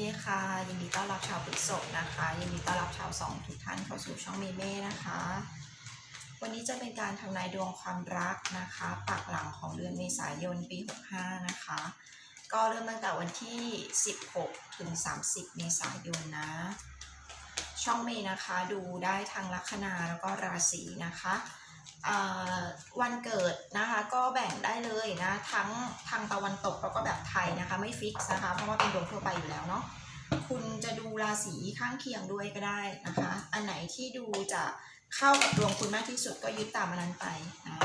ดีค่ะ ยินดีต้อนรับชาวพฤษภนะคะ ยินดีต้อนรับชาวสองทุกท่านเข้าสู่ช่องเมเม่นะคะ วันนี้จะเป็นการทำนายดวงความรักนะคะ ปากหลังของเดือนเมษายนปี 65 นะคะ ก็เริ่มตั้งแต่วันที่ 16 ถึง 30 เมษายนนะ ช่องเมนะคะดูได้ทางลัคนาแล้วก็ราศีนะคะ วันเกิดนะคะก็แบ่งได้เลยนะทั้งทางตะวันตกแล้วก็แบบไทยนะคะ ไม่ฟิกนะคะเพราะว่าเป็นดวงทั่วไปอยู่แล้วเนาะคุณจะดูราศีข้างเคียงด้วยก็ได้นะคะ อันไหนที่ดูจะเข้ากับดวงคุณมากที่สุดก็ยึดตามอันนั้นไปนะ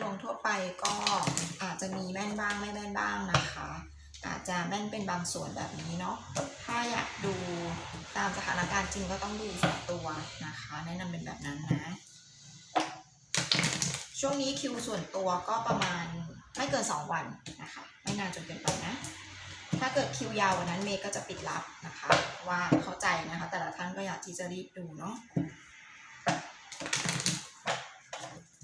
ดวงทั่วไปก็อาจจะมีแม่นบ้างไม่แม่นบ้างนะคะ อาจจะแม่นเป็นบางส่วนแบบนี้เนาะ ถ้าอยากดูตามสถานการณ์จริงก็ต้องดูสองตัวนะคะ แนะนำเป็นแบบนั้นนะ ช่วงนี้คิวส่วนตัวก็ประมาณไม่เกิน 2 วันนะคะ ไม่นานจนเกินไปนะ ถ้าเกิดคิวยาววันนั้นเมย์ก็จะปิดรับนะคะ ว่าเข้าใจนะคะ แต่ละท่านก็อยากที่จะรีบดูเนาะ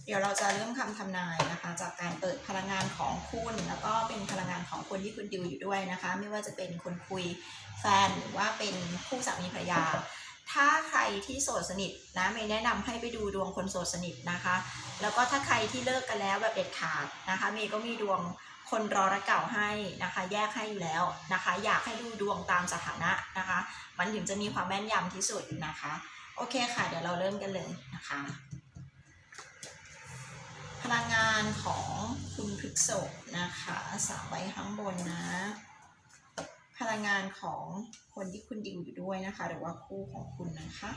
เดี๋ยวเราจะเริ่มคำทำนายนะคะ จากการเปิดพลังงานของคุณแล้วก็เป็นพลังงานของคนที่คุณดิวอยู่ด้วยนะคะ ไม่ว่าจะเป็นคนคุยแฟนหรือว่าเป็นคู่สามีภรรยา ถ้าใครที่โสดสนิทนะเมย์แนะนำให้ไปดูดวงคนโสดสนิทนะคะ แล้วก็ถ้าใครที่เลิกกันแล้วแบบเด็ดขาดนะคะเมย์ก็มีดวงคนรอรักเก่าให้นะคะ แยกให้อยู่แล้วนะคะ อยากให้ดูดวงตามสถานะนะคะ มันถึงจะมีความแม่นยำที่สุดนะคะ โอเคค่ะ เดี๋ยวเราเริ่มกันเลยนะคะ ลังงานของคุณพฤกษภนะคะสามใบข้างบนนะ พลังงานของคนที่คุณดิวอยู่ด้วยนะคะ หรือว่าคู่ของคุณนะคะ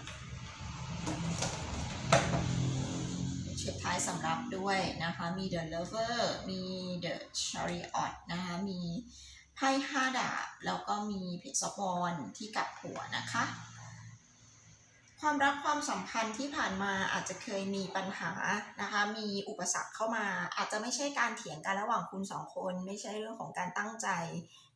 เช็คท้ายสำรับด้วยนะคะ มี The Lover มี The Chariot นะคะ มีไพ่ห้าดาบ แล้วก็มีเพชรซอบอลที่กลับหัวนะคะ ความรักความสัมพันธ์ที่ผ่านมาอาจจะเคยมีปัญหานะคะ มีอุปสรรคเข้ามา อาจจะไม่ใช่การเถียงกันระหว่างคุณสองคน ไม่ใช่เรื่องของการตั้งใจ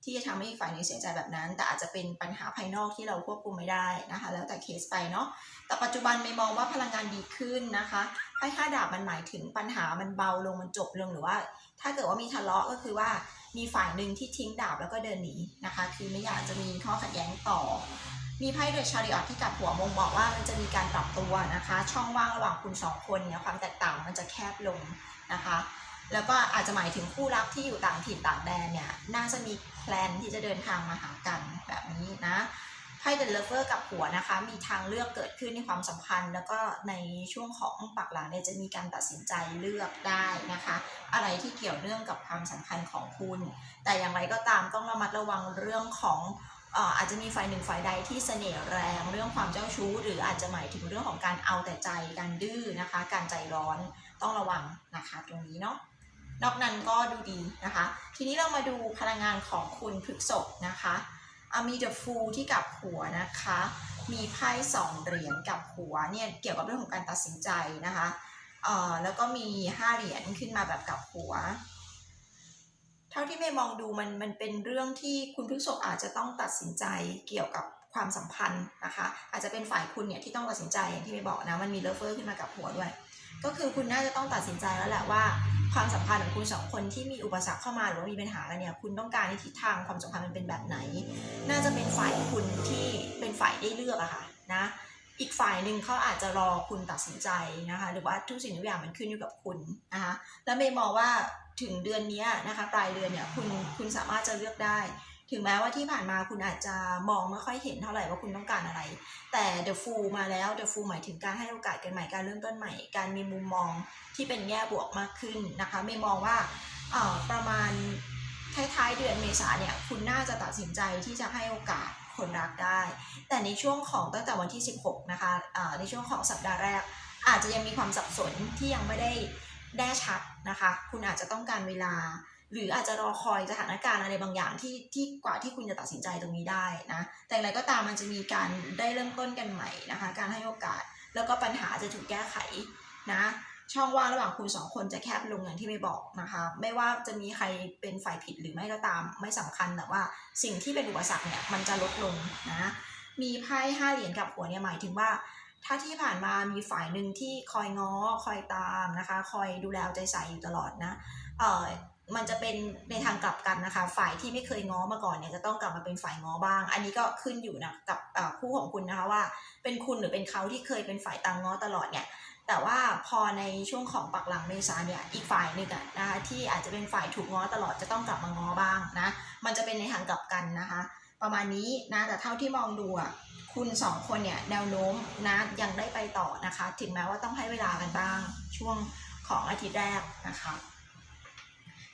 ที่จะทำให้อีกฝ่ายนึงเสียใจแบบนั้น แต่อาจจะเป็นปัญหาภายนอกที่เราควบคุมไม่ได้นะคะ แล้วแต่เคสไปเนาะแต่ปัจจุบันไม่มองว่าพลังงานดีขึ้นนะคะไพ่ห้าดาบมันหมายถึงปัญหามันเบาลงมันจบลงหรือว่า ถ้าเกิดว่ามีทะเลาะก็คือว่า มีฝ่ายหนึ่งที่ทิ้งดาบแล้วก็เดินหนีนะคะ คือไม่อยากจะมีข้อขัดแย้งต่อ มีไพ่เดอะชาริออตที่กับหัวมงบอกว่ามันจะมีการปรับตัวนะคะ ช่องว่างระหว่างคุณสองคนเนี่ยความแตกต่างมันจะแคบลงนะคะ แล้วก็อาจจะหมายถึงคู่รักที่อยู่ต่างถิ่นต่างแดนเนี่ยน่าจะมีแพลนที่จะเดินทางมาหากันแบบนี้นะ ไพ่เดอะเลเวอร์กับหัวนะคะ มีทางเลือกเกิดขึ้นในความสัมพันธ์ แล้วก็ในช่วงของปักหลังเนี่ยจะมีการตัดสินใจเลือกได้นะคะ อะไรที่เกี่ยวเนื่องกับความสัมพันธ์ของคุณ แต่อย่างไรก็ตามต้องระมัดระวังเรื่องของอาจจะมีฝ่ายหนึ่งฝ่ายใดที่เสน่ห์แรงเรื่องความเจ้าชู้ หรืออาจจะหมายถึงเรื่องของการเอาแต่ใจการดื้อนะคะ การใจร้อนต้องระวังนะคะตรงนี้เนาะนอกนั้นก็ดูดีนะคะ ทีนี้เรามาดูพลังงานของคุณพฤกษภนะคะ อะมี The Fool ที่กับหัวนะคะ มีไพ่สองเหรียญกับหัวเนี่ยเกี่ยวกับเรื่องของการตัดสินใจนะคะเอ่อแล้วก็มีห้าเหรียญขึ้นมาแบบกับหัว เท่าที่เมย์มองดูมันมันเป็นเรื่องที่คุณพฤกษภอาจจะต้องตัดสินใจเกี่ยวกับความสัมพันธ์นะคะ อาจจะเป็นฝ่ายคุณเนี่ยที่ต้องตัดสินใจอย่างที่เมย์บอกนะมันมีเลเวอร์ขึ้นมากับหัวด้วย ก็คือคุณน่าจะต้องตัดสินใจแล้วแหละว่า ความสัมพันธ์ของคุณสองคนที่มีอุปสรรคเข้ามาหรือว่ามีปัญหากันเนี่ยคุณต้องการในทิศทางความสัมพันธ์มันเป็นแบบไหน น่าจะเป็นฝ่ายคุณที่เป็นฝ่ายได้เลือกอะค่ะนะอีกฝ่ายหนึ่งเขาอาจจะรอคุณตัดสินใจนะคะหรือว่าทุกสิ่งทุกอย่างมันขึ้นอยู่กับคุณนะคะแล้วเมย์มองว่าถึงเดือนนี้นะคะปลายเดือนเนี่ยคุณคุณสามารถจะเลือกได้ ถึงแม้ว่าที่ผ่านมาคุณอาจจะมองไม่ค่อยเห็นเท่าไหร่ว่าคุณต้องการอะไร แต่ The Fool มาแล้ว The Fool หมายถึงการให้โอกาสกันใหม่การเริ่มต้นใหม่ การมีมุมมองที่เป็นแง่บวกมากขึ้นนะคะเมย์มองว่าเอ่อประมาณท้ายๆเดือนเมษาเนี่ยคุณน่าจะตัดสินใจที่จะให้โอกาสคนรักได้ แต่ในช่วงของตั้งแต่วันที่ 16 นะคะอ่าในช่วงของสัปดาห์แรก อาจจะยังมีความสับสนที่ยังไม่ได้แน่ชัดนะคะ คุณอาจจะต้องการเวลา หรืออาจจะรอคอยสถานการณ์อะไรบางอย่างที่ที่กว่าที่คุณจะตัดสินใจตรงนี้ได้นะ แต่อย่างไรก็ตามมันจะมีการได้เริ่มต้นกันใหม่นะคะ การให้โอกาส แล้วก็ปัญหาจะถูกแก้ไขนะ ช่องว่างระหว่างคุณสองคนจะแคบลงอย่างที่ไม่บอกนะคะ ไม่ว่าจะมีใครเป็นฝ่ายผิดหรือไม่ก็ตามไม่สำคัญแต่ว่าสิ่งที่เป็นอุปสรรคเนี่ยมันจะลดลงนะ มีไพ่ห้าเหรียญกับหัวเนี่ยหมายถึงว่าถ้าที่ผ่านมามีฝ่ายหนึ่งที่คอยง้อคอยตามนะคะ คอยดูแลเอาใจใส่อยู่ตลอดนะ เออ มันจะเป็นในทางกลับกันนะคะ ฝ่ายที่ไม่เคยง้อมาก่อนเนี่ยจะต้องกลับมาเป็นฝ่ายง้อบ้าง อันนี้ก็ขึ้นอยู่นะกับคู่ของคุณนะคะว่า เป็นคุณหรือเป็นเขาที่เคยเป็นฝ่ายตามง้อตลอดเนี่ยแต่ว่าพอในช่วงของปักหลังเมษาเนี่ยอีกฝ่ายหนึ่งอะนะคะที่อาจจะเป็นฝ่ายถูกง้อตลอดจะต้องกลับมาง้อบ้างนะมันจะเป็นในทางกลับกันนะคะ ประมาณนี้นะแต่เท่าที่มองดูอะคุณสองคนเนี่ยแนวโน้มนะยังได้ไปต่อนะคะ ถึงแม้ว่าต้องให้เวลากันบ้างช่วงของอาทิตย์แรกนะคะ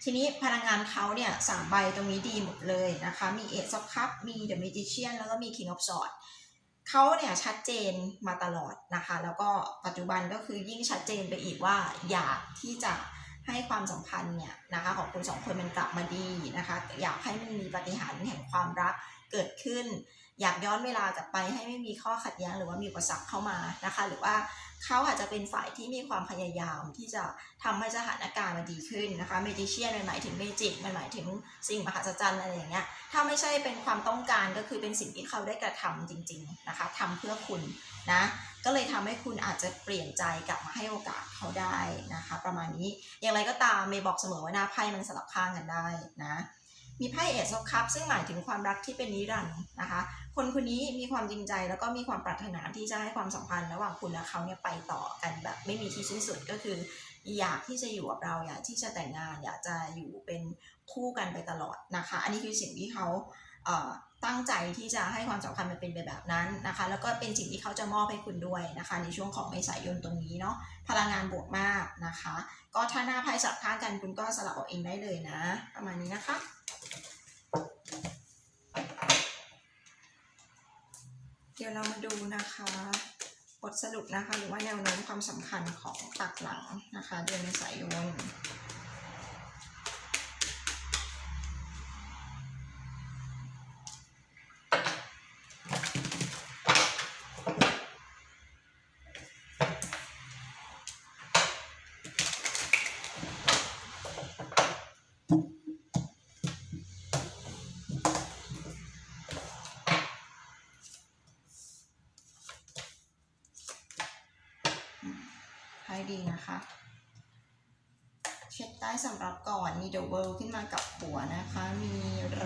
ทีนี้พลังงานเขาเนี่ยสามใบตรงนี้ดีหมดเลยนะคะ มีเอ e of cup มี the magician แล้วก็มี king of swords เขาเนี่ยชัดเจนมาตลอดนะคะ แล้วก็ปัจจุบันก็คือยิ่งชัดเจนไปอีกว่าอยากที่จะให้ความสัมพันธ์เนี่ยนะคะของคุณสองคนมันกลับมาดีนะคะ อยากให้มันมีปฏิหารแห่งความรักเกิดขึ้น อยากย้อนเวลากลับไปให้ไม่มีข้อขัดแย้งหรือว่ามีอุปสรรคเข้ามานะคะ หรือว่าเขาอาจจะเป็นฝ่ายที่มีความพยายามที่จะทำให้สถานการณ์มันดีขึ้นนะคะเมจิเชียนมันหมายถึงเมจิกมันหมายถึงสิ่งมหัศจรรย์อะไรอย่างเงี้ยถ้าไม่ใช่เป็นความต้องการก็คือเป็นสิ่งที่เขาได้กระทำจริง ๆนะคะทำเพื่อคุณนะก็เลยทำให้คุณอาจจะเปลี่ยนใจกลับมาให้โอกาสเขาได้นะคะ ประมาณนี้อย่างไรก็ตามเมย์บอกเสมอว่าหน้าไพ่มันสลับข้างกันได้นะมีไพ่เอซอคัพซึ่งหมายถึงความรักที่เป็นนิรันดร์นะคะ คนคนนี้มีความจริงใจแล้วก็มีความปรารถนาที่จะให้ความสัมพันธ์ระหว่างคุณและเขาเนี่ยไปต่อกันแบบไม่มีที่สิ้นสุดก็คือ อยากที่จะอยู่กับเราอยากที่จะแต่งงานอยากจะอยู่เป็นคู่กันไปตลอดนะคะ อันนี้คือสิ่งที่เขาเตั้งใจที่จะให้ความสำคัญมันเป็นไปแบบนั้นนะคะ แล้วก็เป็นสิ่งที่เขาจะมอบให้คุณด้วยนะคะ ในช่วงของเมษายนตรงนี้เนาะพลังงานบวกมากนะคะ ก็ถ้าหน้าไพ่สับข้างกันคุณก็สลับเอาเองได้เลยนะ ประมาณนี้นะคะ ดี๋ยวเรามาดูนะคะบทสรุปนะคะ หรือว่าแนวโน้มความสำคัญของตักหลังนะคะ เดือนเมษายน ให้ดีนะคะ เช็คใต้สำหรับก่อนมี The World ขึ้นมากับหัวนะคะ มี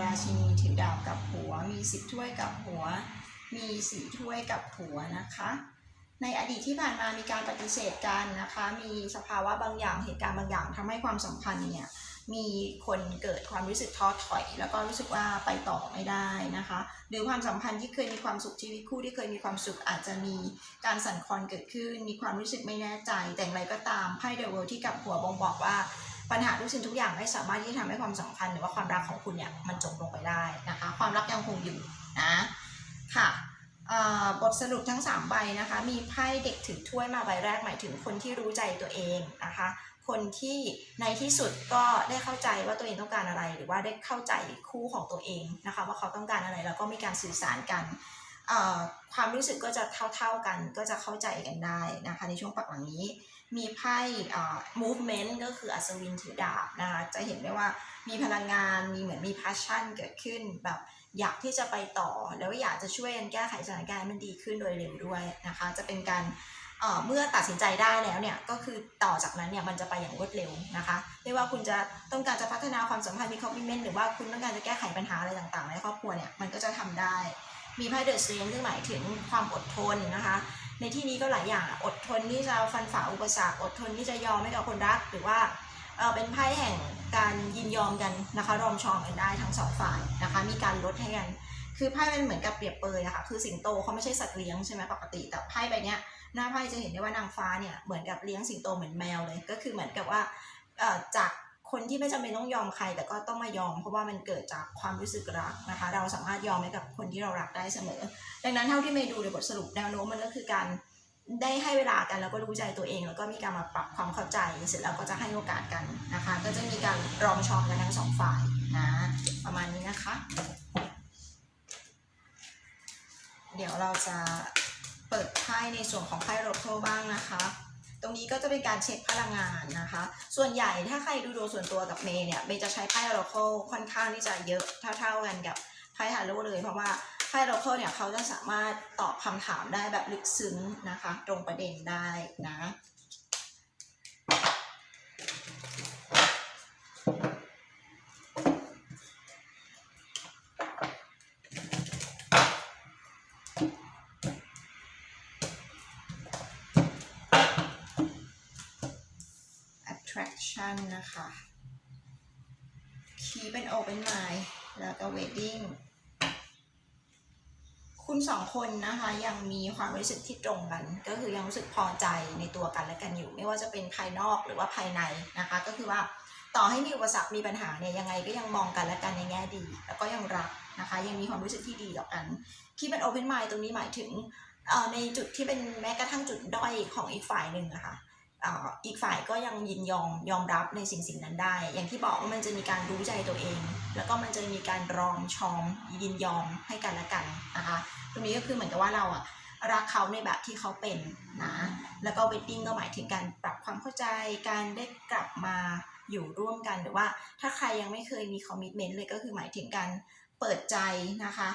ราชินีถือดาบกับหัว มีสิบถ้วยกับหัว มีสีถ้วยกับหัวนะคะในอดีตที่ผ่านมามีการปฏิเสธกันนะคะ มีสภาวะบางอย่างเหตุการณ์บางอย่างทำให้ความสัมพันธ์เนี่ย มีคนเกิดความรู้สึกท้อถอย แล้วก็รู้สึกว่าไปต่อไม่ได้นะคะ หรือความสัมพันธ์ที่เคยมีความสุขชีวิตคู่ที่เคยมีความสุขอาจจะมีการสั่นคลอนเกิดขึ้น มีความรู้สึกไม่แน่ใจ แต่อย่างไรก็ตามไพ่เดอะเวิลด์ที่กับหัวบ่งบอกว่าปัญหาทุกสิ่งทุกอย่างไม่สามารถที่จะทำให้ความสัมพันธ์หรือว่าความรักของคุณเนี่ยมันจบลงไปได้นะคะ ความรักยังคงอยู่นะค่ะเอ่อบทสรุปทั้ง 3 ใบนะคะ มีไพ่เด็กถือถ้วยมาใบแรกหมายถึงคนที่รู้ใจตัวเองนะคะ คนที่ในที่สุดก็ได้เข้าใจว่าตัวเองต้องการอะไร หรือว่าได้เข้าใจคู่ของตัวเองนะคะว่าเขาต้องการอะไรแล้วก็มีการสื่อสารกันความรู้สึกก็จะเท่าๆกันก็จะเข้าใจกันได้นะคะในช่วงปักหลังนี้ มีไพ่ movement ก็คืออัศวินถือดาบนะคะจะเห็นได้ว่ามีพลังงานมีเหมือนมี passion เกิดขึ้นแบบอยากที่จะไปต่อ แล้วอยากจะช่วยกันแก้ไขสถานการณ์มันดีขึ้นโดยเร็วด้วยนะคะจะเป็นการ เมื่อตัดสินใจได้แล้วเนี่ยก็คือต่อจากนั้นเนี่ยมันจะไปอย่างรวดเร็วนะคะไม่ว่าคุณจะต้องการจะพัฒนาความสัมพันธ์มีคอมมิชเมนต์หรือว่าคุณต้องการจะแก้ไขปัญหาอะไรต่างๆในครอบครัวเนี่ยมันก็จะทำได้ มีไพ่เดอะเซนซึ่งหมายถึงความอดทนนะคะในที่นี้ก็หลายอย่างอดทนที่จะฟันฝ่าอุปสรรคอดทนที่จะยอมให้กับคนรักหรือว่าเออเป็นไพ่แห่งการยินยอมกันนะคะรอมชอมกันได้ทั้งสองฝ่ายนะคะมีการลดให้กัน คือไพ่มันเหมือนกับเปรียบเปยอะค่ะคือสิงโตเขาไม่ใช่สัตว์เลี้ยงใช่ไหมปกติแต่ไพ่ใบเนี้ย หน้าไพ่จะเห็นได้ว่านางฟ้าเนี่ยเหมือนกับเลี้ยงสิงโตเหมือนแมวเลย ก็คือเหมือนกับว่าจากคนที่ไม่จำเป็นต้องยอมใคร แต่ก็ต้องมายอม เพราะว่ามันเกิดจากความรู้สึกรักนะคะ เราสามารถยอมให้กับคนที่เรารักได้เสมอ ดังนั้นเท่าที่เมย์ดูในบทสรุปแนวโน้มมันก็คือการได้ให้เวลากันแล้วก็รู้ใจตัวเอง แล้วก็มีการมาปรับความเข้าใจเสร็จแล้วก็จะให้โอกาสกันนะคะ ก็จะมีการรอมชอมกันทั้งสองฝ่ายนะประมาณนี้นะคะ เดี๋ยวเราจะ เปิดไพ่ในส่วนของไพ่โรโทบ้างนะคะ ตรงนี้ก็จะเป็นการเช็คพลังงานนะคะ ส่วนใหญ่ถ้าใครดูดวงส่วนตัวกับเมย์เนี่ยเมย์จะใช้ไพ่โรโคค่อนข้างที่จะเยอะเท่าๆกันกับไพ่ฮาโลเลย เพราะว่าไพ่โรโคอลเนี่ยเขาจะสามารถตอบคำถามได้แบบลึกซึ้งนะคะ ตรงประเด็นได้นะ attraction นะคะ keep an open mind แล้วก็ wedding คุณสองคนนะคะยังมีความรู้สึกที่ตรงกัน ก็คือยังรู้สึกพอใจในตัวกันและกันอยู่ ไม่ว่าจะเป็นภายนอกหรือว่าภายในนะคะ ก็คือว่าต่อให้มีอุปสรรคมีปัญหาเนี่ยยังไงก็ยังมองกันและกันในแง่ดี แล้วก็ยังรักนะคะ ยังมีความรู้สึกที่ดีต่อกันที่เป็น open mind ตรงนี้หมายถึงในจุดที่เป็นแม้กระทั่งจุดด้อยของอีกฝ่ายหนึ่งอะคะ อีกฝ่ายก็ยังยินยอมยอมรับในสิ่งสิ่งนั้นได้ อย่างที่บอกว่ามันจะมีการรู้ใจตัวเอง แล้วก็มันจะมีการรอมชอมยินยอมให้กันและกันนะคะ ตรงนี้ก็คือเหมือนกับว่าเราอะรักเขาในแบบที่เขาเป็นนะ แล้วก็ wedding ก็หมายถึงการปรับความเข้าใจ การได้กลับมาอยู่ร่วมกัน หรือว่าถ้าใครยังไม่เคยมี commitment เลยก็คือหมายถึงการเปิดใจนะคะ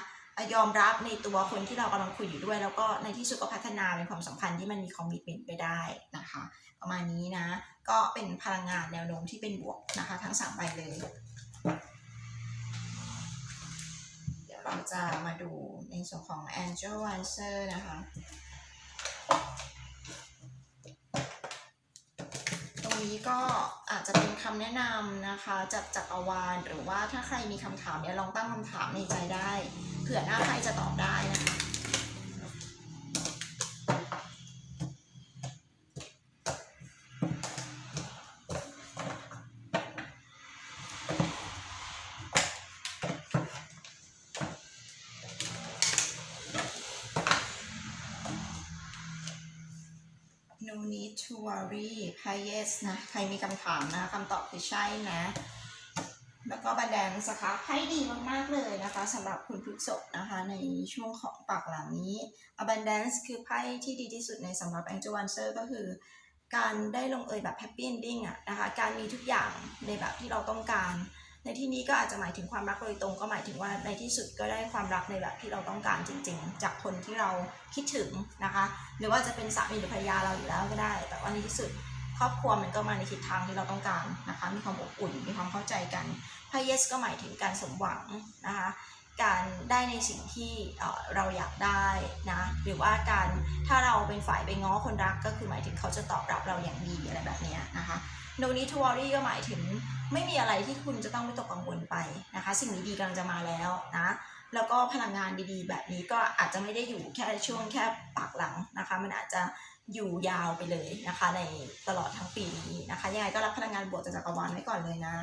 ยอมรับในตัวคนที่เรากำลังคุยอยู่ด้วย แล้วก็ในที่สุดก็พัฒนาเป็นความสัมพันธ์ที่มันมีคอมมิชเมนต์ไปได้นะคะ ประมาณนี้นะ ก็เป็นพลังงานแนวโน้มที่เป็นบวกนะคะ ทั้งสามใบเลย เดี๋ยวเราจะมาดูในส่วนของ Angel Answer นะคะ ตรง นี้ก็อาจจะเป็นคำแนะนำนะคะจากจักรวาลหรือว่าถ้าใครมีคำถามเนี่ยลองตั้งคำถามในใจได้เผื่อหน้าใครจะตอบได้นะคะ no need to worry ไพ่ yes นะ ใครมีคำถามนะคำตอบคือใช่นะ แล้วก็บันแดนสคะไพ่ดีมากๆเลยนะคะสำหรับคุณพฤกษบนะคะในช่วงของปากหลังนี้ abundance คือไพ่ที่ดีที่สุดในสำหรับ angel answer ก็คือ การได้ลงเอยแบบ happy ending อะนะคะ การมีทุกอย่างในแบบที่เราต้องการ ในที่นี้ก็อาจจะหมายถึงความรักโดยตรงก็หมายถึงว่าในที่สุดก็ได้ความรักในแบบที่เราต้องการจริง ๆ จากคนที่เราคิดถึงนะคะ หรือว่าจะเป็นสามีหรือภรรยาเราอยู่แล้วก็ได้ แต่ว่าในที่สุดครอบครัวมันก็มาในทิศทางที่เราต้องการนะคะ มีความอบอุ่น มีความเข้าใจกันไพ่เยสก็หมายถึงการสมหวังนะคะ การได้ในสิ่งที่เราอยากได้นะ หรือว่าการถ้าเราเป็นฝ่ายไปง้อคนรักก็คือหมายถึงเขาจะตอบรับเราอย่างดีอะไรแบบเนี้ยนะคะ no need to worry ก็หมายถึงไม่มีอะไรที่คุณจะต้องไม่ตกกังวลไปนะคะ สิ่งดีๆกำลังจะมาแล้วนะแล้วก็พลังงานดีๆ แบบนี้ก็อาจจะไม่ได้อยู่แค่ช่วงแค่ปากหลังนะคะ มันอาจจะ อยู่ยาวไปเลยนะคะ ในตลอดทั้งปีนี้นะคะ ยังไงก็รับพลังงานบวกจากจักรวาลไว้ก่อนเลยนะ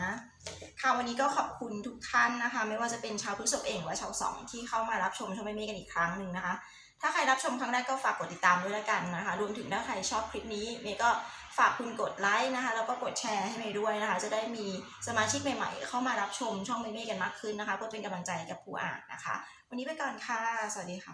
ค่ะวันนี้ก็ขอบคุณทุกท่านนะคะ ไม่ว่าจะเป็นชาวพฤษภเองหรือว่าชาวสองที่เข้ามารับชมช่องไม่มีกันอีกครั้งหนึ่งนะคะถ้าใครรับชมครั้งแรกก็ฝากกดติดตามด้วยละกันนะคะ รวมถึงถ้าใครชอบคลิปนี้เมย์ก็ฝากคุณกดไลค์นะคะ แล้วก็กดแชร์ให้เมย์ด้วยนะคะ จะได้มีสมาชิกใหม่ๆ เข้ามารับชมช่องเมย์เมย์กันมากขึ้นนะคะ เพื่อเป็นกำลังใจกับผู้อ่านนะคะ วันนี้ไปก่อนค่ะ สวัสดีค่ะ